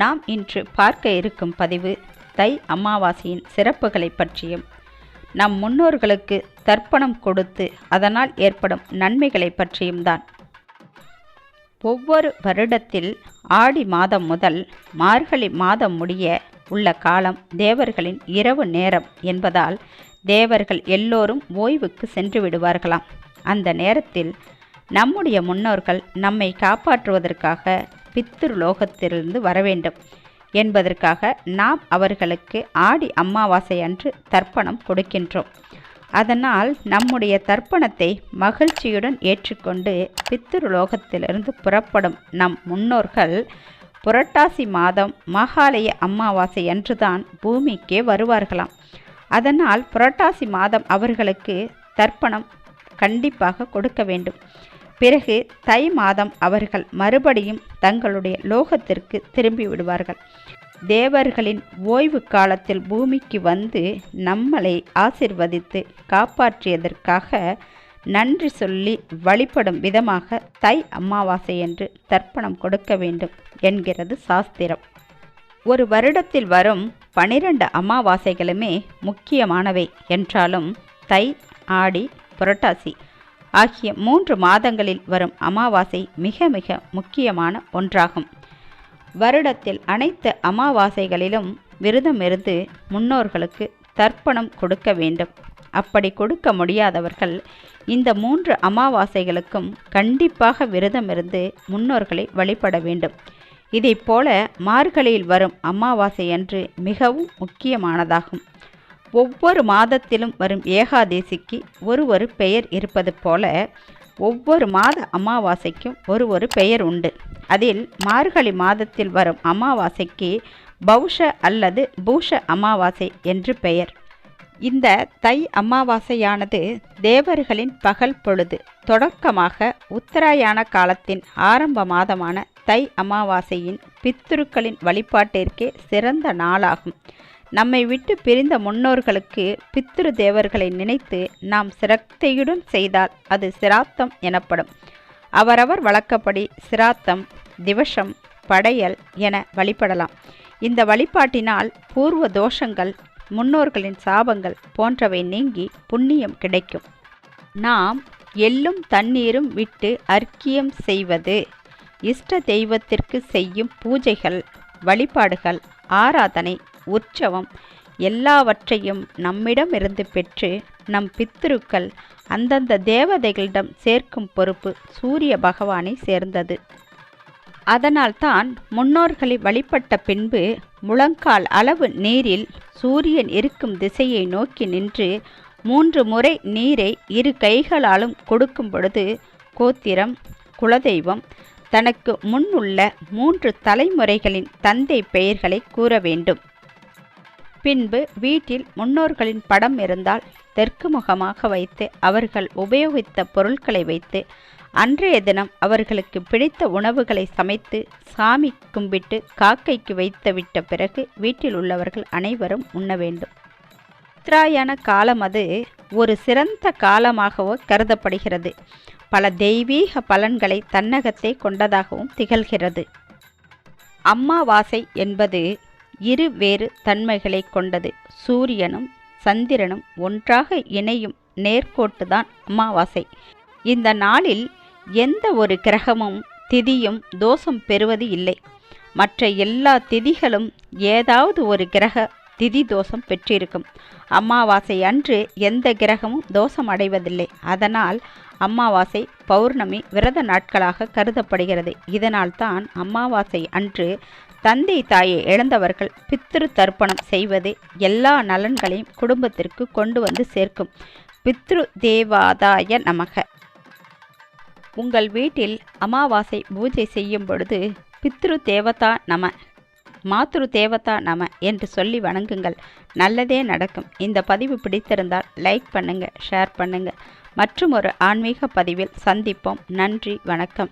நாம் இன்று பார்க்க இருக்கும் பதிவு தை அமாவாசையின் சிறப்புகளை பற்றியும் நம் முன்னோர்களுக்கு தர்ப்பணம் கொடுத்து அதனால் ஏற்படும் நன்மைகளை பற்றியும் தான். ஒவ்வொரு வருடத்தில் ஆடி மாதம் முதல் மார்கழி மாதம் முடிய உள்ள காலம் தேவர்களின் இரவு நேரம் என்பதால் தேவர்கள் எல்லோரும் ஓய்வுக்கு சென்று விடுவார்களாம். அந்த நேரத்தில் நம்முடைய முன்னோர்கள் நம்மை காப்பாற்றுவதற்காக பித்ருலோகத்திலிருந்து வர வேண்டும் என்பதற்காக நாம் அவர்களுக்கு ஆடி அமாவாசை அன்று தர்ப்பணம் கொடுக்கின்றோம். அதனால் நம்முடைய தர்ப்பணத்தை மகிழ்ச்சியுடன் ஏற்றுக்கொண்டு பித்ருலோகத்திலிருந்து புறப்படும் நம் முன்னோர்கள் புரட்டாசி மாதம் மகாலய அமாவாசை அன்றுதான் பூமிக்கே வருவார்களாம். அதனால் புரட்டாசி மாதம் அவர்களுக்கு தர்ப்பணம் கண்டிப்பாக கொடுக்க வேண்டும். பிறகு தை மாதம் அவர்கள் மறுபடியும் தங்களுடைய லோகத்திற்கு திரும்பி விடுவார்கள். தேவர்களின் ஓய்வு காலத்தில் பூமிக்கு வந்து நம்மளை ஆசிர்வதித்து காப்பாற்றியதற்காக நன்றி சொல்லி வழிபடும் விதமாக தை அமாவாசை என்று தர்ப்பணம் கொடுக்க வேண்டும் என்கிறது சாஸ்திரம். ஒரு வருடத்தில் வரும் பனிரெண்டு அமாவாசைகளுமே முக்கியமானவை என்றாலும் தை ஆடி புரட்டாசி ஆகிய மூன்று மாதங்களில் வரும் அமாவாசை மிக மிக முக்கியமான ஒன்றாகும். வருடத்தில் அனைத்து அமாவாசைகளிலும் விரதமிருந்து முன்னோர்களுக்கு தர்ப்பணம் கொடுக்க வேண்டும். அப்படி கொடுக்க முடியாதவர்கள் இந்த மூன்று அமாவாசைகளுக்கும் கண்டிப்பாக விரதமிருந்து முன்னோர்களை வழிபட வேண்டும். இதைப்போல மார்கழியில் வரும் அமாவாசை அன்று மிகவும் முக்கியமானதாகும். ஒவ்வொரு மாதத்திலும் வரும் ஏகாதேசிக்கு ஒரு ஒரு பெயர் இருப்பது போல ஒவ்வொரு மாத அமாவாசைக்கும் ஒரு ஒரு பெயர் உண்டு. அதில் மார்கழி மாதத்தில் வரும் அமாவாசைக்கு பௌஷ அல்லது பூஷ அமாவாசை என்று பெயர். இந்த தை அமாவாசையானது தேவர்களின் பகல் பொழுது தொடக்கமாக உத்தராயண காலத்தின் ஆரம்ப மாதமான தை அமாவாசையின் பித்துருக்களின் வழிபாட்டிற்கே சிறந்த நாளாகும். நம்மை விட்டு பிரிந்த முன்னோர்களுக்கு பித்ரு தேவர்களை நினைத்து நாம் சிரத்தையுடன் செய்தால் அது சிராத்தம் எனப்படும். அவரவர் வழக்கப்படி சிராத்தம் திவசம் படையல் என வழிபடலாம். இந்த வழிபாட்டினால் பூர்வ தோஷங்கள் முன்னோர்களின் சாபங்கள் போன்றவை நீங்கி புண்ணியம் கிடைக்கும். நாம் எள்ளும் தண்ணீரும் விட்டு அர்க்கியம் செய்வது இஷ்ட தெய்வத்திற்கு செய்யும் பூஜைகள் வழிபாடுகள் ஆராதனை உற்சவம். எல்லாவற்றையும் நம்மிடமிருந்து பெற்று நம் பித்திருக்கள் அந்தந்த தேவதைகளிடம் சேர்க்கும் பொறுப்பு சூரிய பகவானை சேர்ந்தது. அதனால்தான் முன்னோர்களை வழிபட்ட பின்பு முழங்கால் அளவு நீரில் சூரியன் இருக்கும் திசையை நோக்கி நின்று மூன்று முறை நீரை இரு கைகளாலும் கொடுக்கும் பொழுது கோத்திரம் குலதெய்வம் தனக்கு முன்னுள்ள மூன்று தலைமுறைகளின் தந்தை பெயர்களை கூற வேண்டும். பின்பு வீட்டில் முன்னோர்களின் படம் இருந்தால் தெற்கு முகமாக வைத்து அவர்கள் உபயோகித்த பொருட்களை வைத்து அன்றைய தினம் அவர்களுக்கு பிடித்த உணவுகளை சமைத்து சாமி கும்பிட்டு காக்கைக்கு வைத்து விட்ட பிறகு வீட்டில் உள்ளவர்கள் அனைவரும் உண்ண வேண்டும். உத்தராயண காலம் அது ஒரு சிறந்த காலமாகவோ கருதப்படுகிறது. பல தெய்வீக பலன்களை தன்னகத்தை கொண்டதாகவும் திகழ்கிறது. அம்மாவாசை என்பது இரு வேறு தன்மைகளை கொண்டது. சூரியனும் சந்திரனும் ஒன்றாக இணையும் நேர்கோட்டுதான் அமாவாசை. இந்த நாளில் எந்த ஒரு கிரகமும் திதியும் தோஷம் பெறுவது இல்லை. மற்ற எல்லா திதிகளும் ஏதாவது ஒரு கிரக திதி தோஷம் பெற்றிருக்கும். அமாவாசை அன்று எந்த கிரகமும் தோஷம் அடைவதில்லை. அதனால் அமாவாசை பௌர்ணமி விரத நாட்களாக கருதப்படுகிறது. இதனால்தான் அமாவாசை அன்று தந்தை தாயை இழந்தவர்கள் பித்ரு தர்ப்பணம் செய்வது எல்லா நலன்களையும் குடும்பத்திற்கு கொண்டு வந்து சேர்க்கும். பித்ரு தேவாதாய நமக. உங்கள் வீட்டில் அமாவாசை பூஜை செய்யும் பொழுது பித்ரு தேவதா நம மாத்ரு தேவதா நம என்று சொல்லி வணங்குங்கள். நல்லதே நடக்கும். இந்த பதிவு பிடித்திருந்தால் லைக் பண்ணுங்கள் ஷேர் பண்ணுங்கள் மற்றும் ஒரு ஆன்மீக பதிவில் சந்திப்போம். நன்றி வணக்கம்.